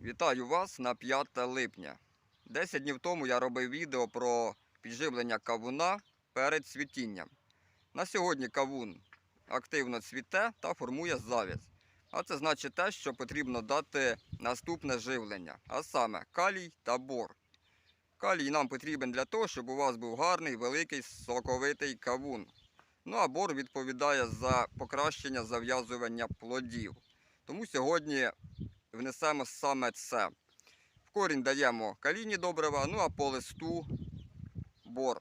Вітаю вас на 5 липня. 10 днів тому я робив відео про підживлення кавуна перед цвітінням. На сьогодні кавун активно цвіте та формує зав'яз. А це значить те, що потрібно дати наступне живлення, а саме калій та бор. Калій нам потрібен для того, щоб у вас був гарний, великий, соковитий кавун. Ну а бор відповідає за покращення зав'язування плодів. Тому сьогодні внесемо саме це. В корінь даємо калійні добрива, ну а по листу бор.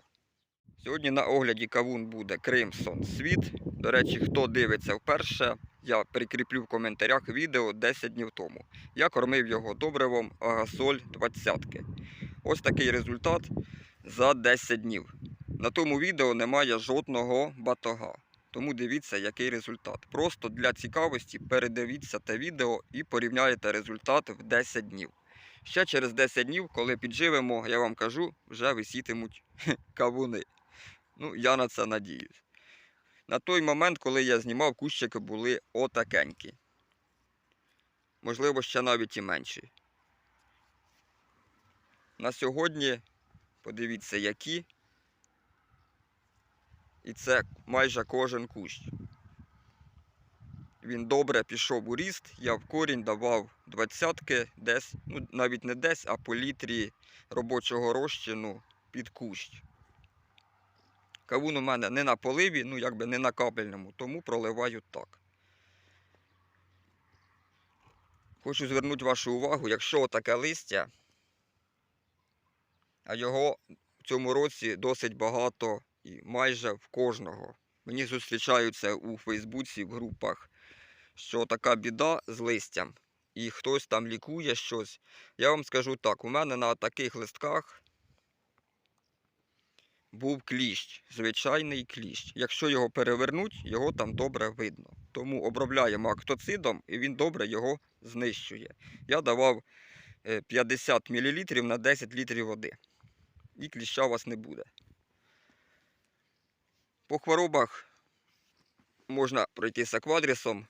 Сьогодні на огляді кавун буде Кримсон Світ. До речі, хто дивиться вперше, я прикріплю в коментарях відео 10 днів тому. Я кормив його добривом Агасоль 20. Ось такий результат за 10 днів. На тому відео немає жодного батога. Тому дивіться, який результат. Просто для цікавості передивіться те відео і порівняєте результат в 10 днів. Ще через 10 днів, коли підживемо, я вам кажу, вже висітимуть кавуни. Ну, я на це надіюсь. На той момент, коли я знімав, кущики були отакенькі. Можливо, ще навіть і менші. На сьогодні, подивіться, які. І це майже кожен кущ. Він добре пішов у ріст, я в корінь давав двадцятки десь, ну навіть не десь, а по літрі робочого розчину під кущ. Кавун у мене не на поливі, ну якби не на капельному, тому проливаю так. Хочу звернути вашу увагу, якщо таке листя, а його в цьому році досить багато і майже в кожного. Мені зустрічаються у Фейсбуці в групах, що така біда з листям, і хтось там лікує щось. Я вам скажу так: у мене на таких листках був кліщ, звичайний кліщ. Якщо його перевернуть, його там добре видно. Тому обробляємо актоцидом і він добре його знищує. Я давав е, 50 мл на 10 літрів води. І кліща у вас не буде. По хворобах можна пройтися квадрісом.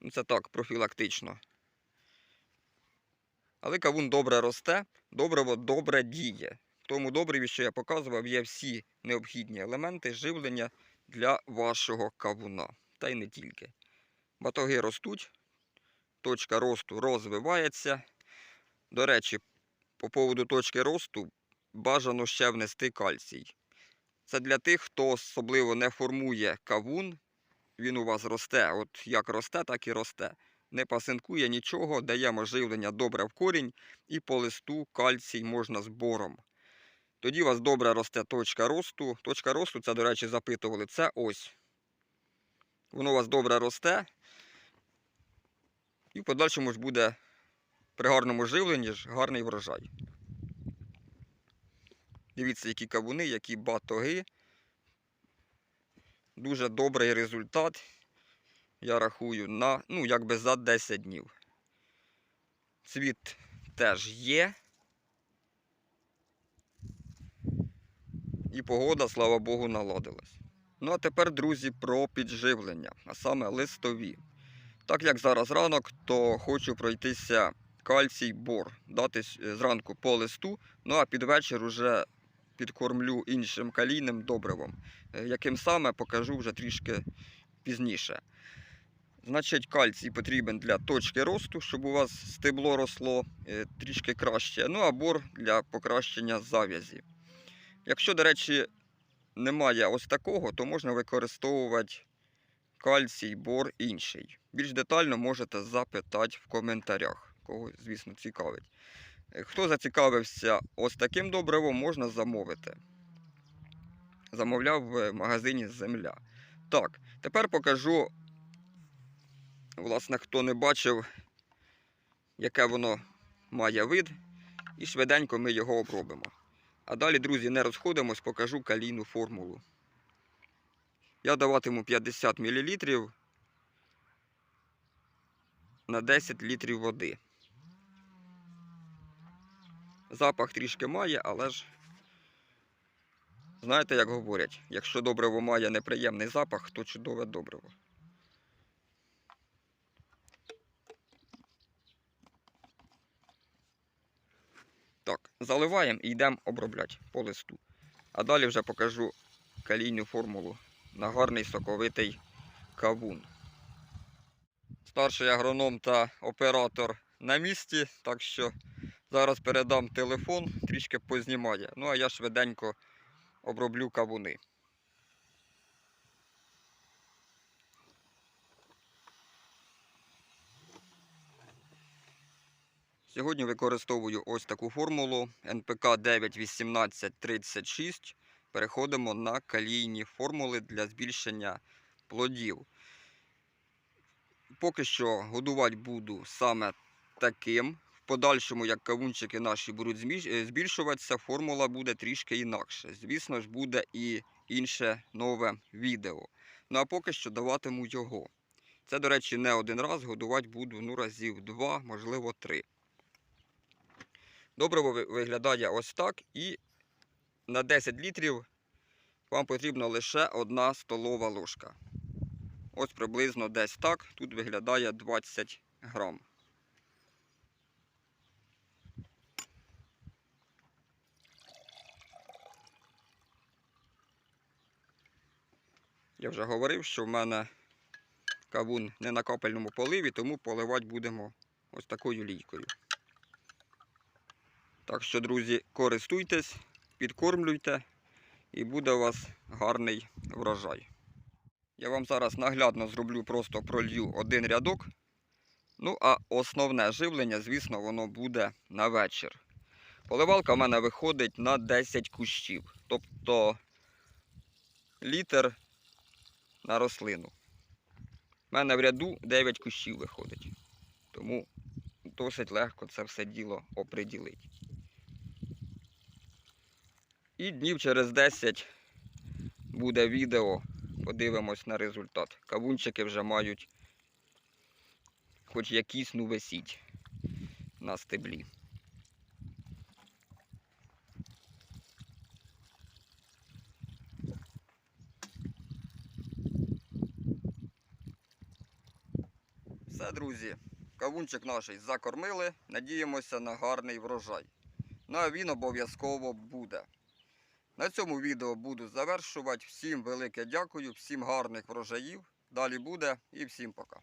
Ну, це так, профілактично. Але кавун добре росте, добриво добре діє. Тому добриві, що я показував, є всі необхідні елементи живлення для вашого кавуна. Та й не тільки. Батоги ростуть, точка росту розвивається. До речі, по поводу точки росту бажано ще внести кальцій. Це для тих, хто особливо не формує кавун. Він у вас росте. От як росте, так і росте. Не пасинкує нічого, даємо живлення добре в корінь і по листу кальцій можна з бором. Тоді у вас добре росте точка росту. Точка росту, це, до речі, запитували, це ось. Воно у вас добре росте. І в подальшому ж буде при гарному живленні ж гарний врожай. Дивіться, які кавуни, які батоги. Дуже добрий результат. Я рахую на, ну, якби за 10 днів. Цвіт теж є. І погода, слава Богу, наладилась. Ну а тепер, друзі, про підживлення, а саме листові. Так як зараз ранок, то хочу пройтися кальцій бор, дати зранку по листу, ну а під вечір уже підкормлю іншим калійним добривом, е, яким саме покажу вже трішки пізніше. Значить, кальцій потрібен для точки росту, щоб у вас стебло росло е, трішки краще. Ну а бор для покращення зав'язі. Якщо, до речі, немає ось такого, то можна використовувати кальцій, бор інший. Більш детально можете запитати в коментарях, кого, звісно, цікавить. Хто зацікавився ось таким добривом, можна замовити. Замовляв в магазині Земля. Так, тепер покажу, власне, хто не бачив, яке воно має вид, і швиденько ми його обробимо. А далі, друзі, не розходимось, покажу калійну формулу. Я даватиму 50 мл на 10 літрів води. Запах трішки має, але ж знаєте, як говорять, якщо добриво має неприємний запах, то чудове добриво. Так, заливаємо і йдемо обробляти по листу. А далі вже покажу калійну формулу на гарний соковитий кавун. Старший агроном та оператор на місці, так що зараз передам телефон, трішки познімає. Ну а я швиденько оброблю кавуни. Сьогодні використовую ось таку формулу НПК 91836. Переходимо на калійні формули для збільшення плодів. Поки що годувати буду саме таким. В подальшому, як кавунчики наші будуть е, збільшуватися, формула буде трішки інакше. Звісно ж, буде і інше нове відео. Ну а поки що даватиму його. Це, до речі, не один раз годувати буду ну, разів два, можливо, три. Добриво виглядає ось так. І на 10 літрів вам потрібна лише одна столова ложка. Ось приблизно десь так. Тут виглядає 20 грам. Я вже говорив, що в мене кавун не на капельному поливі, тому поливати будемо ось такою лійкою. Так що, друзі, користуйтесь, підкормлюйте і буде у вас гарний врожай. Я вам зараз наглядно зроблю, просто пролью один рядок. Ну, а основне живлення, звісно, воно буде на вечір. Поливалка в мене виходить на 10 кущів. Тобто літр на рослину. У мене в ряду 9 кущів виходить. Тому досить легко це все діло оприділити. І днів через 10 буде відео. Подивимось на результат. Кавунчики вже мають хоч якісь ну висіть на стеблі. Друзі, кавунчик наш закормили. Надіємося на гарний врожай. Ну а він обов'язково буде. На цьому відео буду завершувати. Всім велике дякую, всім гарних врожаїв. Далі буде і всім пока.